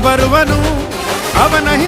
ಬರುವನು ಅವನ